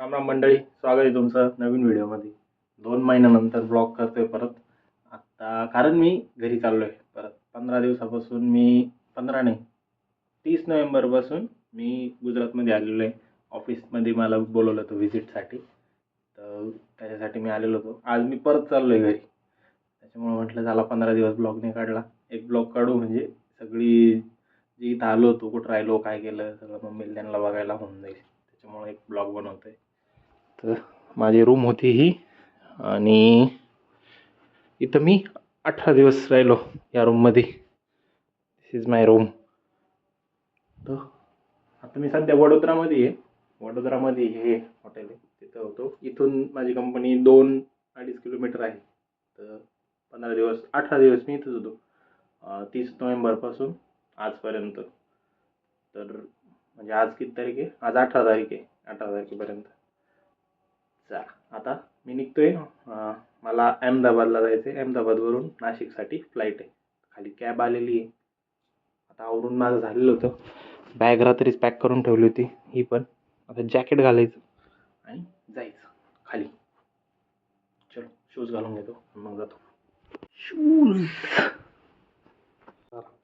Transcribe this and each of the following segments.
राम राम मंडळी स्वागत आहे तुमचं नवीन व्हिडिओमध्ये. दोन महिन्यानंतर ब्लॉग करतोय परत. आत्ता कारण मी घरी चाललो आहे परत. पंधरा दिवसापासून मी पंधरा नाही तीस नोव्हेंबरपासून मी गुजरातमध्ये आलेलो आहे. ऑफिसमध्ये मला बोलवलं होतं व्हिजिटसाठी. तर त्याच्यासाठी मी आलेलो होतो. आज मी परत चाललो आहे घरी. त्याच्यामुळे म्हटलं झाला पंधरा दिवस ब्लॉग नाही काढला. एक ब्लॉग काढू म्हणजे सगळी जी इथं आलो होतो कुठं राहिलो काय केलं सगळं मम्मीला त्यांना बघायला होऊन जाईल. त्याच्यामुळे एक ब्लॉग बनवतो आहे तर माझी रूम होती ही. आणि इथं मी अठरा दिवस राहिलो या रूममध्ये दिस इज माय रूम तर आता मी सध्या वडोदरामध्ये आहे. वडोदरामध्ये हे हॉटेल आहे. तिथं होतो. इथून माझी कंपनी दोन अडीच किलोमीटर आहे. तर पंधरा दिवस अठरा दिवस मी इथंच होतो. तीस नोव्हेंबरपासून आजपर्यंत. तर म्हणजे आज किती तारीख आहे? आज अठरा तारीख आहे. अठरा तारखेपर्यंत. चा आता मी निघतोय. अं, मला अहमदाबादला जायचं आहे अहमदाबादवरून नाशिकसाठी फ्लाईट आहे. खाली कॅब आलेली आहे. आता आवरून माझं झालेलं होतं. बॅग रात्रीच पॅक करून ठेवली होती. ही पण. आता जॅकेट घालायचं. आणि जायचं. खाली. चलो शूज घालून घेतो. मग जातो. शूज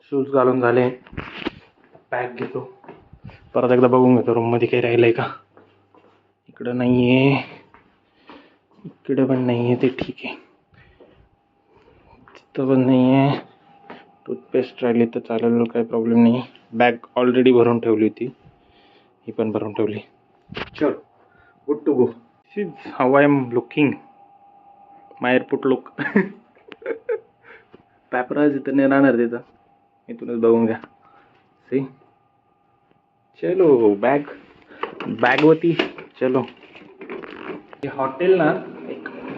शूज घालून झाले. पॅक घेतो. परत एकदा बघून घेतो. रूममध्ये काही राहिलं आहे का? इकडं नाही आहे इकडे पण नाही आहे ते ठीक आहे तिथं पण नाही आहे टूथपेस्ट राहिली तर चालेल काही प्रॉब्लेम नाही बॅग ऑलरेडी भरून ठेवली होती। ही पण भरून ठेवली। चल good to go this is how I am looking my airport look paparazzi इथं नाही राहणार तिथं. इथूनच बघून घ्या. सी चलो बॅग बॅगवती चलो. हे हॉटेल ना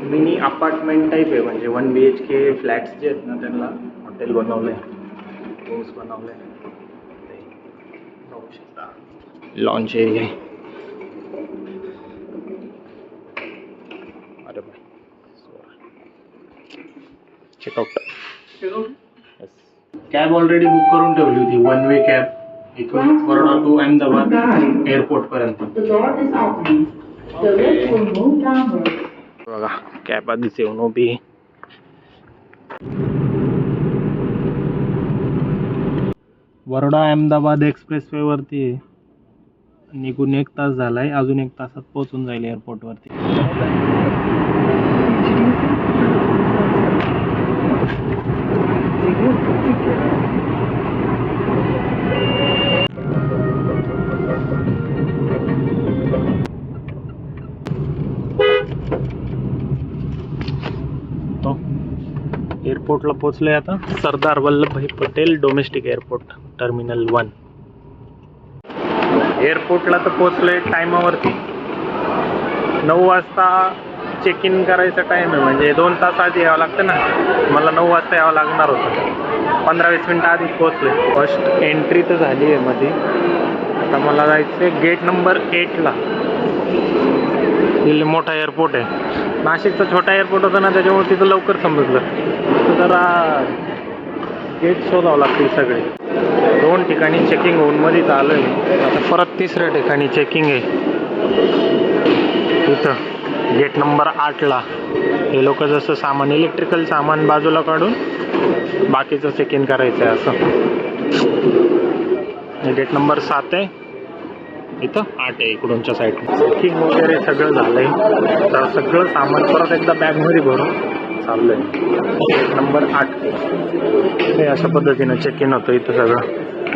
मिनी अपार्टमेंट टाईप आहे. म्हणजे one B H K flats जे आहेत ना त्यांना हॉटेल बनवलं आहे रूम्स बनवले बघू शकता. लॉन्च एरिया आहे. अरे bye checkout cab already book करून ठेवली होती. वन वे कॅब इथून बरोडा टू अहमदाबाद एअरपोर्ट पर्यंत. बघा कॅब आधीच येऊन उभी वरोडा अहमदाबाद एक्सप्रेस वे वरती निघून एक तास झालाय अजून एक तासात पोहोचून जाईल एअरपोर्टवरती एअरपोर्टला पोहोचले आता. Sardar Vallabhbhai Patel domestic airport terminal one एअरपोर्टला तर पोहोचलोय टायमावरती नऊ वाजता चेक इन करायचा टाईम आहे म्हणजे दोन तास आधी यावं लागतं ना. मला नऊ वाजता यावं लागणार होतं. पंधरा वीस मिनटं आधीच पोहोचलोय. फर्स्ट एंट्री तर झाली आहे मध्ये आता मला जायचं आहे गेट नंबर एटला मोठा एअरपोर्ट आहे. नाशिकचा छोटा एअरपोर्ट होता ना त्याच्यामुळे तिथं लवकर समजलं. जरा गेट शोधावं लागतील सगळे. दोन ठिकाणी चेकिंग होऊन मध्येच आलं आहे आता परत तिसऱ्या ठिकाणी चेकिंग आहे. इथं गेट नंबर आठला हे लोक जसं सामान इलेक्ट्रिकल सामान बाजूला काढून बाकीचं चेक इन करायचं आहे असं. गेट नंबर सात आहे. इथं आठ आहे इकडूनच्या साईडला चेकिंग वगैरे सगळं झालंय. तर सगळं सामान परत एकदा बॅगमध्ये भरून चाललंय. गेट नंबर आठ. हे अशा पद्धतीनं चेक इन होतं इथं सगळं.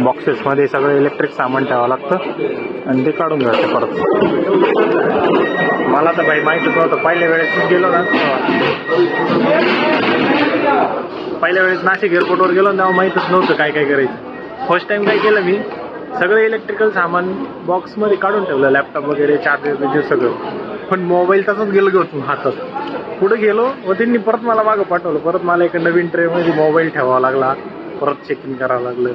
बॉक्सेसमध्ये सगळं इलेक्ट्रिक सामान ठेवावं लागतं. आणि ते काढून घ्यायचं परत. मला तर भाई माहीतच नव्हतं. पहिल्या वेळेस गेलो ना. पहिल्या वेळेस नाशिक एअरपोर्टवर गेलो तेव्हा माहीतच नव्हतं काय काय करायचं. फर्स्ट टाइम काय केलं मी? सगळं इलेक्ट्रिकल सामान बॉक्समध्ये काढून ठेवलं लॅपटॉप वगैरे चार्जर बिर्जर सगळं. पण मोबाईल तसाच गेलो घेऊन हातात. पुढे गेलो व त्यांनी परत मला मागं पाठवलं. परत मला एका नवीन ट्रेमध्ये मोबाईल ठेवावा लागला. परत चेक इन करावं लागलं.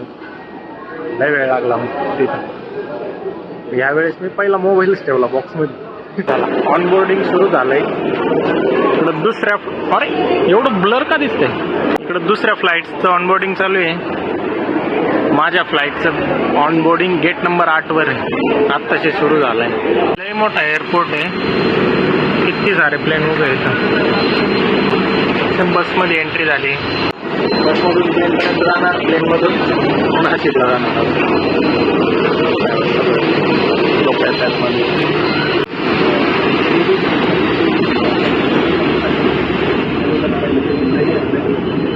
लय वेळ लागला मग तिथं. यावेळेस मी पहिला मोबाईलच ठेवला बॉक्समध्ये झाला ऑनबोर्डिंग सुरू झालंय. इकडं दुसऱ्या अरे एवढं ब्लर का दिसतंय? इकडं दुसऱ्या फ्लाईटचं ऑनबोर्डिंग चालू आहे. माझ्या फ्लाईटचं ऑनबोर्डिंग गेट नंबर आठवर आहे. आत्ताशी सुरू झालं आहे लय मोठा एअरपोर्ट आहे. किती सारे प्लेन उभे आहेत बसमध्ये एंट्री झाली. बसमधून प्लेनपर्यंत जाणार प्लेनमधून नाशिकला जाणार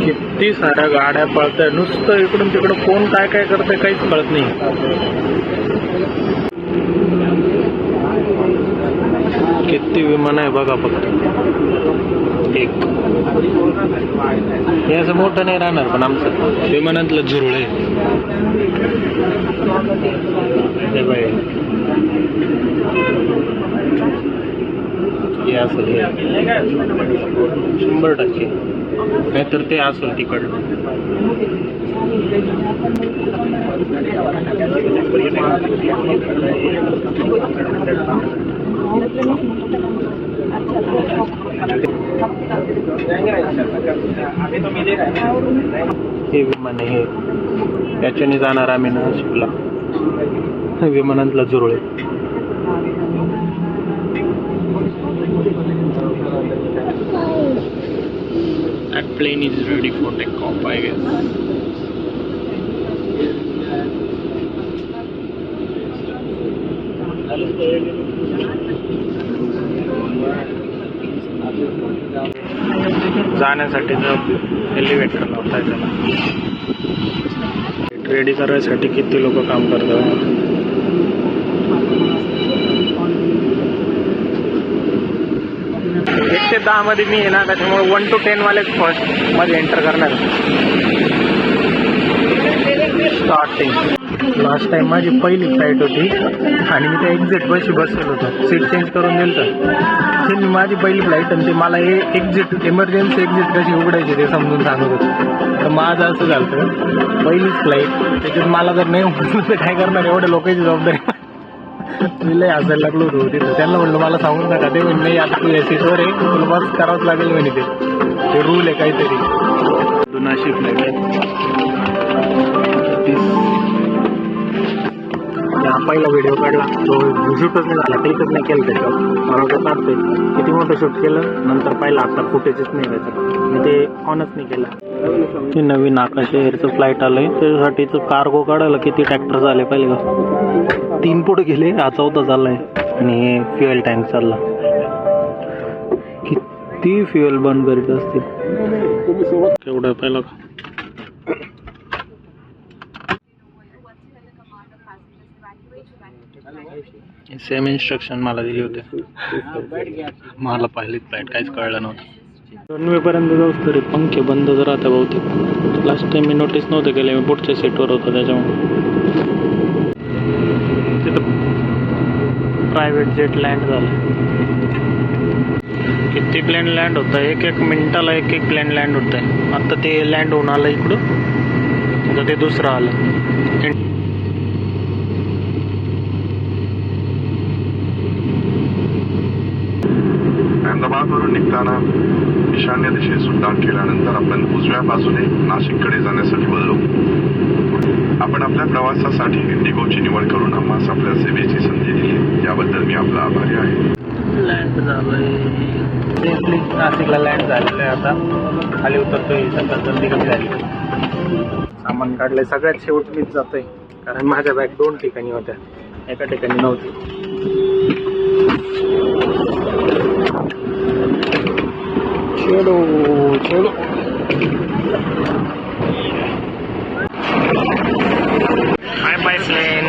किती साऱ्या गाड्या पळताय? नुसतं इकडून तिकडं कोण काय काय करतंय काहीच कळत नाही. किती विमान आहे बघा फक्त. एक. हे असं मोठं नाही राहणार पण आमचं. विमानातलं झुरळ आहे. हे. शंभर टक्के. नाहीतर ते असेल तिकडलं हे विमान आहे. याच्याने जाणार आम्ही नाशिकला. विमानातला जुरळे plane is ready for take off I guess जाण्यासाठी एलिव्हेटर लावताय त्याला. रेडी करायसाठी किती लोक काम करतात? एक ते दहा मध्ये मी आहे ना त्याच्यामुळे वन टू टेन वाले फर्स्टमध्ये एंटर करणार. स्टार्टिंग लास्ट टाइम माझी पहिली फ्लाईट होती आणि मी त्या एक्झिट बशी बसलो होतो. सीट चेंज करून दिलं तर ते मी माझी पहिली फ्लाईट आणि ते मला हे एक्झिट इमर्जन्सी एक्झिट कशी उघडायची ते समजून सांगत होते. तर माझं असं झालं पहिलीच फ्लाईट त्याच्यात मला जर नाही उघडलं तर काय करणार? एवढ्या लोकांची जबाबदारी. मी लय हसायला लागलो होतो तिथं. त्यांना म्हणलं मला सांगून नका ते म्हणले आता तू या सीटवर आहे. तुला बस करावंच लागेल म्हणे ते. ते रूल आहे काहीतरी. तू नाशिक हा पहिला व्हिडिओ काढला. तो शूटच नाही झाला क्लिकच नाही केलं त्याच्यावर. मला वाटलं काढतोय. किती मोठं शूट केलं नंतर पाहिलं आता फुटेजच नाही त्याच्यात. मी ते ऑनच नाही केलं. ते नवीन आकाश एअरचं फ्लाईट आलंय त्याच्यासाठीचं कार्गो काढायला किती ट्रॅक्टर झाले पहिले का? तीन पुढे गेले हा चौथा चाललाय. आणि फ्युएल टँक चालला. किती फ्युएल बंद करीत असतील? केवढं पहिलं का? सेम इन्स्ट्रक्शन मला दिली होते. मला पहिलीच फ्लाईट काहीच कळलं नव्हतं. रनवेपर्यंत जाऊस तरी पंखे बंदच राहते बहुतेक. लास्ट टाइम मी नोटीस नव्हते केले मी पुढच्या सीटवर होतो त्याच्यामुळे. तिथं प्रायव्हेट जेट लँड झालं. किती प्लेन लँड होतं? एक एक मिनिटाला एक एक प्लेन लँड होत. आहे आता ते लँड होऊन आलं इकडं. आता ते दुसरं आलं. अहमदाबादवरून निघताना ईशान्य दिशेस उड्डाण केल्यानंतर आपण उजव्या बाजूने नाशिककडे जाण्यासाठी वळलो. आपण आपल्या प्रवासासाठी इंडिगोची निवड करून आम्हास आपल्या सेवेची संधी दिली. याबद्दल मी आपला आभारी आहे. लँड झालंय. सेफली नाशिकला लँड झालेलं आहे आता. खाली उतरतोय सगळं गर्दी कमी झाली सामान काढलंय. सगळ्यात शेवट मीच जातोय. कारण माझ्या बॅग दोन ठिकाणी होत्या. एका ठिकाणी नव्हती. चलो चलो बाय बाय प्लेन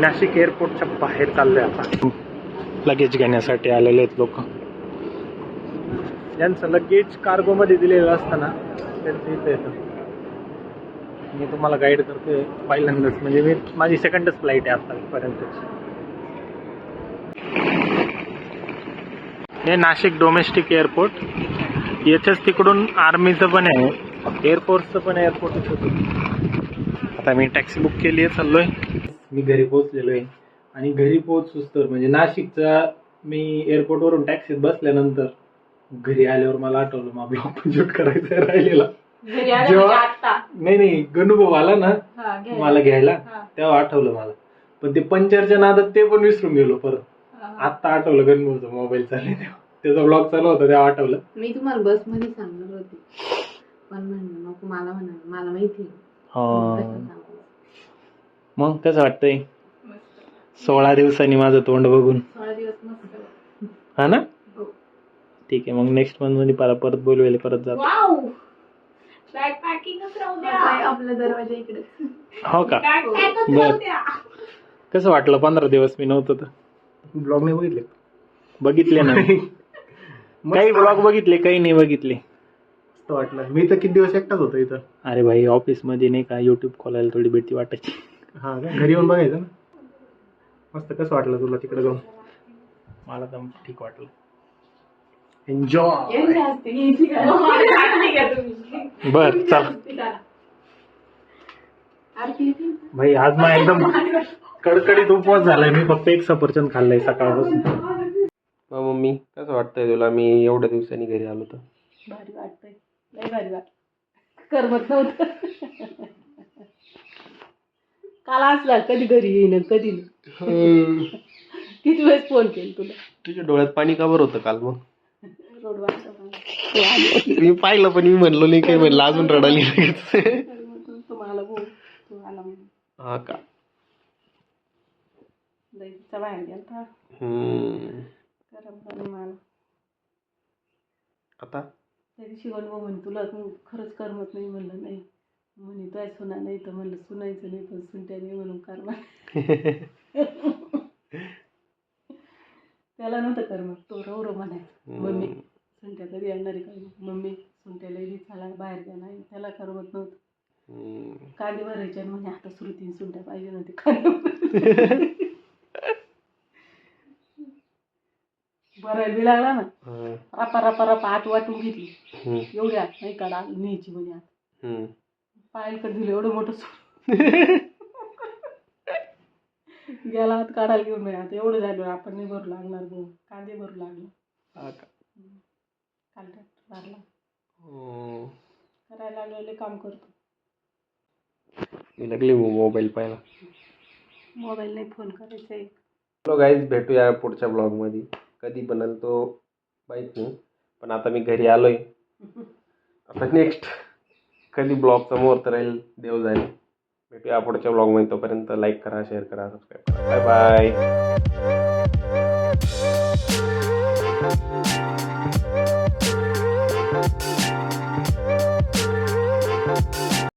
नाशिक एअरपोर्टच्या बाहेर चाललोय आता. लगेज घेण्यासाठी आलेले आहेत लोक. ज्यांचं लगेज कार्गो मध्ये दिलेलं असतं ना त्यांचं इथे येतं. मी तुम्हाला गाईड करतोय पहिल्यांदाच. म्हणजे मी माझी सेकंडच फ्लाईट आहे आतापर्यंत हे नाशिक डोमेस्टिक एअरपोर्ट याच्याच तिकडून आर्मीचं पण आहे. एअरफोर्सचं पण एअरपोर्ट आता मी टॅक्सी बुक केली आहे चाललोय. मी घरी पोहोचलेलो आहे. आणि घरी पोहोचूच तर म्हणजे नाशिकचा मी एअरपोर्टवरून टॅक्सीत बसल्यानंतर घरी आल्यावर मला आठवलं मग ब्लॉग पण शूट करायचा आहे राहिलेला. घरी आलं जेव्हा- म्हणजे आत्ता. नाही नाही गणू भाऊ आला ना हा. मला घ्यायला तेव्हा आठवलं मला. पण ते पंचरच्या नादात ते पण विसरून गेलो परत. आता आठवलं गणभाऊचा मोबाईल चालले तेव्हा. त्याचा ब्लॉग चालू होता तेव्हा आठवलं. मी तुम्हाला बसमध्ये सांगणार होते. पण म्हणलं नको मला म्हणाल मला माहिती आहे. कसं सांगू? मग कसं वाटतंय. सोळा दिवसांनी माझं तोंड बघून. सोळा दिवस मस्त. हा ना? हो. ठीक आहे मग नेक्स्ट मंथमध्ये परत परत बोलवेल परत जातो. वाव! बॅग पॅकिंगच राहू काय द्या आपला दरवाजा इकडे? हो का? बॅग पॅकच बर. द्या. कसं वाटलं पंधरा दिवस मी नव्हतो तर? ब्लॉग नाही बघितले. बघितले ना. मी. काही ब्लॉग बघितले काही नाही बघितले. मस्त वाटलं. मी तर किती दिवस एकटाच होतो इथं. अरे भाई ऑफिसमध्ये नाही का युट्यूब खोलायला थोडी भीती वाटायची. हा का? घरी येऊन बघायचं ना? मस्त. कसं वाटलं तुला तिकडे जाऊन? मला तर ठीक वाटलं. एन्जॉय बर चल? भाई आज मग एकदम कडकडीत उपवास झालाय. मी फक्त एक सफरचंद खाल्लंय सकाळपासून. मम्मी कसं वाटतंय तुला? मी एवढ्या दिवसांनी घरी आलो तर. भारी वाटतंय. लय भारी वाटत करमत नव्हतं. काल असला कधी घरी येईन कधी नाही. किती वेळेस फोन केला तुला? तुझ्या डोळ्यात पाणी का बरं होतं काल मग? रोड मी पाहिलं पण मी म्हणलो नाही काही म्हणलं. अजून रडाली लगेच तुम्हाला हा का? जायचा बाहेर गेलता हम्म. करमत नाही मला. आता? त्या दिवशी म्हणे तुला तू खरंच करमत नाही म्हणलं नाही. म्हणे तुझ्या सुना नाही तर म्हणलं सुनायचं नाही पण सुनत्या नाही म्हणून करमत. त्याला नव्हतं करमत तो रव रव म्हणायचं मम्मी सुनत्या कधी येणार आहे काय मम्मी सुनत्याला इडी झाला बाहेर गेला त्याला करमत नव्हतं. हम्म. कांदे भरायचे आणि म्हणे आता श्रुतीन सुनत्या पाहिजे नव्हते कांदे भरायला बी लागला ना. हा. रपा रपा रपा आत वाटून घेतली. हम्म. एवढी आत नाही काढा न्यायची म्हणे आत. हम्म. पायलकडे दिलं एवढं मोठं सोड गेला आत काढायला घेऊन नाही आता एवढं झालं आपण नाही भरू लागणार भाऊ. कांदे भरू लागलो. हा का? काल हम्म. करायला लागलेले काम करतो. मी लागली मोबाईल पाहायला. मोबाईल नाही फोन करायचा आहे. हॅलो गाईज भेटूया पुढच्या ब्लॉगमध्ये कधी बनल तो माहीत नाही पण आता मी घरी आलोय. आता नेक्स्ट कधी ब्लॉगचा मुहूर्त राहील देव जाईल भेटूया पुढच्या ब्लॉगमध्ये तोपर्यंत लाईक करा शेअर करा सबस्क्राईब करा. Bye bye